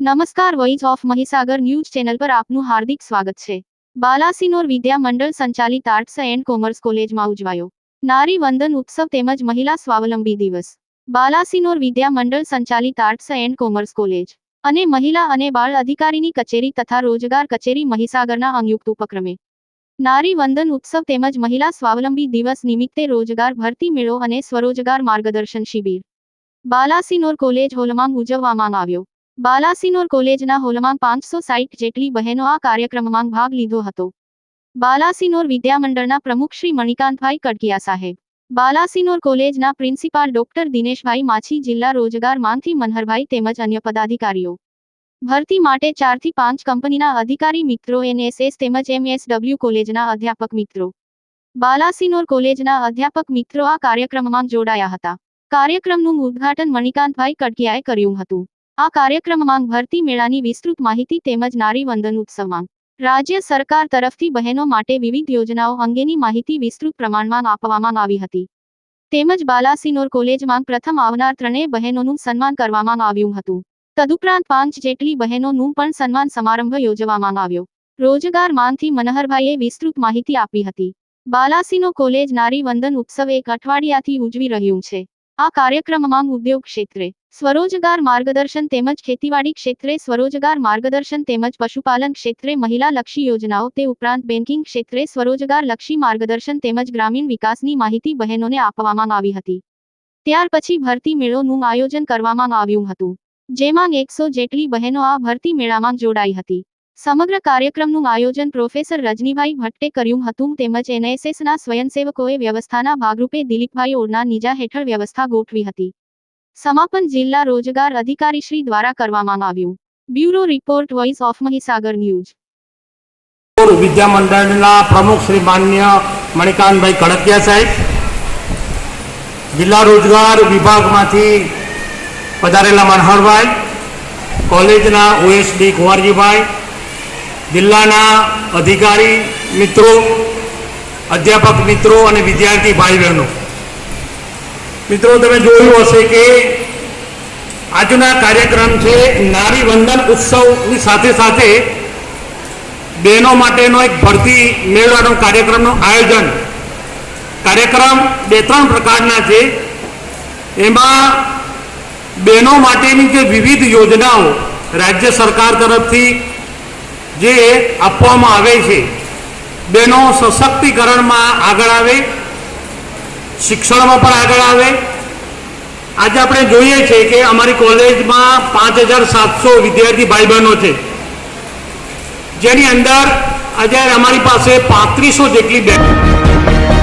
નમસ્કાર voice of Mahisagar news channel પર આપનું હાર્દિક સ્વાગત છે. બાલાસિનોર વિદ્યા મંડળ સંચાલિત આર્ટ્સ એન્ડ કોમર્સ કોલેજમાં ઉજવાયો. નારી વંદન ઉત્સવ તેમજ મહિલા સ્વાવલંબી દિવસ. બાલાસિનોર વિદ્યા મંડળ સંચાલિત આર્ટ્સ એન્ડ કોમર્સ કોલેજ. અને મહિલા અને બાળ અધિકારીની કચેરી તથા રોજગાર કચેરી મહીસાગરના સંયુક્ત ઉપક્રમે. નારી વંદન ઉત્સવ તેમજ મહિલા સ્વાવલંબી દિવસ નિમિત્તે રોજગાર ભરતી મેળો અને સ્વરોજગાર માર્ગદર્શન શિબિર. બાલાસિનોર કોલેજ હોલમાં ઉજવવામાં આવ્યો. બાલાસિનોર કોલેજના હોલમાં પાંચસો સાઈઠ જેટલી બહેનો આ કાર્યક્રમમાં ભાગ લીધો હતો. બાલાસિનોર વિદ્યામંડળના પ્રમુખ શ્રી મણિકાંતભાઈ કડકિયા સાહેબ, બાલાસિનોર કોલેજના પ્રિન્સિપાલ ડોક્ટર દિનેશભાઈ માછી જિલ્લા રોજગારમાંથી મનહરભાઈ તેમજ અન્ય પદાધિકારીઓ. ભરતી માટે ચારથી પાંચ કંપનીના અધિકારી મિત્રો એનએસએસ તેમજ એમએસડબલ્યુ કોલેજના અધ્યાપક મિત્રો. બાલાસિનોર કોલેજના અધ્યાપક મિત્રો આ કાર્યક્રમમાં જોડાયા હતા. કાર્યક્રમનું ઉદ્ઘાટન મણિકાંતભાઈ કડકિયાએ કર્યું હતું. આ કાર્યક્રમમાં ભરતી મેળાની વિસ્તૃત માહિતી તેમજ નારી વંદન ઉત્સવમાં રાજ્ય સરકાર તરફથી બહેનો માટે વિવિધ યોજનાઓ અંગેની માહિતી વિસ્તૃત પ્રમાણમાં આપવામાં આવી હતી. તેમજ બાલાસિનોર કોલેજમાં પ્રથમ આવનાર ત્રણેય બહેનોનું સન્માન કરવામાં આવ્યું હતું. તદુપરાંત પાંચ જેટલી બહેનોનું પણ સન્માન સમારંભ યોજવામાં આવ્યો. રોજગાર માંગથી મનહરભાઈએ વિસ્તૃત માહિતી આપી હતી. બાલાસિનો કોલેજ નારી વંદન ઉત્સવ એક અઠવાડિયાથી ઉજવી રહ્યું છે. આ કાર્યક્રમમાં ઉદ્યોગ ક્ષેત્રે સ્વરોજગાર માર્ગદર્શન તેમજ ખેતીવાડી ક્ષેત્રે સ્વરોજગાર માર્ગદર્શન તેમજ પશુપાલન ક્ષેત્રે મહિલા લક્ષી યોજનાઓ તે ઉપરાંત બેન્કિંગ ક્ષેત્રે સ્વરોજગાર લક્ષી માર્ગદર્શન તેમજ ગ્રામીણ વિકાસની માહિતી બહેનોને આપવામાં આવી હતી. ત્યાર પછી ભરતી મેળોનું આયોજન કરવામાં આવ્યું હતું. જેમાં એકસો જેટલી બહેનો આ ભરતી મેળામાં જોડાઈ હતી. સમગ્ર કાર્યક્રમનું આયોજન પ્રોફેસર રજનીભાઈ ભટ્ટે કર્યું હતું તેમજ એનએસએસના સ્વયંસેવકોએ વ્યવસ્થાના ભાગરૂપે દિલીપભાઈ ઓરના નીજા હેઠળ વ્યવસ્થા ગોઠવી હતી. સમાપન જિલ્લા રોજગાર અધિકારી શ્રી દ્વારા કરવામાં આવ્યું. Bureau report voice of Mahisagar news. વિદ્યા પ્રમુખ શ્રી માન્ય મણિકાંતભાઈ કડકિયા સાહેબ, જિલ્લા રોજગાર વિભાગમાંથી પધારેલા મનહરભાઈ કોલેજના ઓએસડી કુંવરજીભાઈ જિલ્લાના અધિકારી મિત્રો, અધ્યાપક મિત્રો અને વિદ્યાર્થી ભાઈ બહેનો મિત્રો, તમે જોયું હશે કે આજના કાર્યક્રમ છે નારી વંદન ઉત્સવની સાથે સાથે બહેનો માટેનો એક ભરતી મેળવાનો કાર્યક્રમનું આયોજન. કાર્યક્રમ બે ત્રણ પ્રકારના છે. એમાં બહેનો માટેની જે વિવિધ યોજનાઓ રાજ્ય સરકાર તરફથી જે આપવામાં આવે છે. બહેનો સશક્તિકરણમાં આગળ આવે, શિક્ષણમાં પણ આગળ આવે. આજે આપણે જોઈએ છીએ કે અમારી કોલેજમાં પાંચ હજાર સાતસો વિદ્યાર્થી ભાઈ બહેનો છે. જેની અંદર આજે અમારી પાસે પાંત્રીસો જેટલી બેઠક